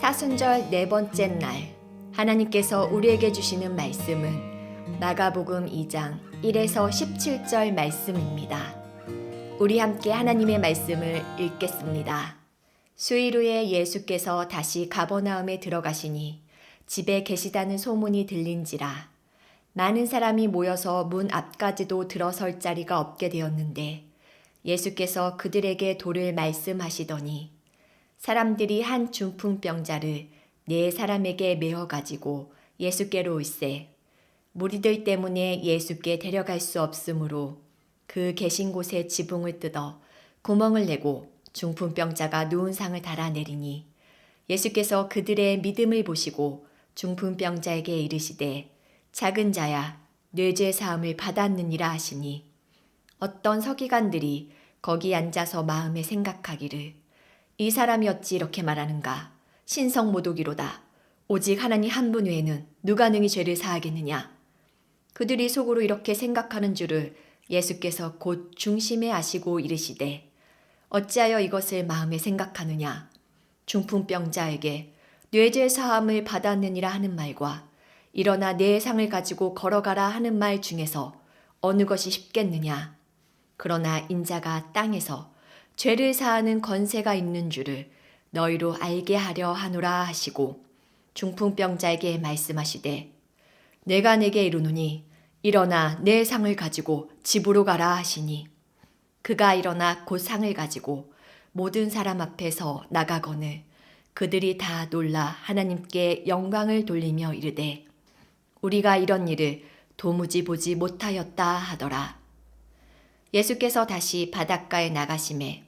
사순절 네 번째 날 하나님께서 우리에게 주시는 말씀은 마가복음 2장 1에서 17절 말씀입니다. 우리 함께 하나님의 말씀을 읽겠습니다. 수일 후에 예수께서 다시 가버나움에 들어가시니 집에 계시다는 소문이 들린지라 많은 사람이 모여서 문 앞까지도 들어설 자리가 없게 되었는데 예수께서 그들에게 도를 말씀하시더니 사람들이 한 중풍병자를 네 사람에게 메어 가지고 예수께로 올세. 무리들 때문에 예수께 데려갈 수 없으므로 그 계신 곳에 지붕을 뜯어 구멍을 내고 중풍병자가 누운 상을 달아내리니 예수께서 그들의 믿음을 보시고 중풍병자에게 이르시되 작은 자야 뇌죄 사함을 받았느니라 하시니 어떤 서기관들이 거기 앉아서 마음에 생각하기를 이 사람이 어찌 이렇게 말하는가? 신성 모독이로다. 오직 하나님 한 분 외에는 누가 능히 죄를 사하겠느냐? 그들이 속으로 이렇게 생각하는 줄을 예수께서 곧 중심에 아시고 이르시되 어찌하여 이것을 마음에 생각하느냐? 중풍병자에게 뇌죄 사함을 받았느니라 하는 말과 일어나 내 상을 가지고 걸어가라 하는 말 중에서 어느 것이 쉽겠느냐? 그러나 인자가 땅에서 죄를 사하는 권세가 있는 줄을 너희로 알게 하려 하노라 하시고 중풍병자에게 말씀하시되 내가 내게 이르노니 일어나 내 상을 가지고 집으로 가라 하시니 그가 일어나 곧 상을 가지고 모든 사람 앞에서 나가거늘 그들이 다 놀라 하나님께 영광을 돌리며 이르되 우리가 이런 일을 도무지 보지 못하였다 하더라. 예수께서 다시 바닷가에 나가심에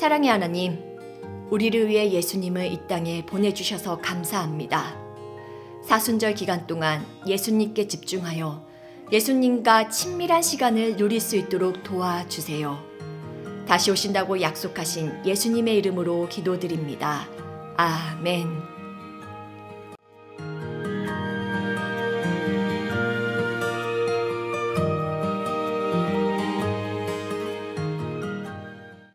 사랑의 하나님, 우리를 위해 예수님을 이 땅에 보내주셔서 감사합니다. 사순절 기간 동안 예수님께 집중하여 예수님과 친밀한 시간을 누릴 수 있도록 도와주세요. 다시 오신다고 약속하신 예수님의 이름으로 기도드립니다. 아멘.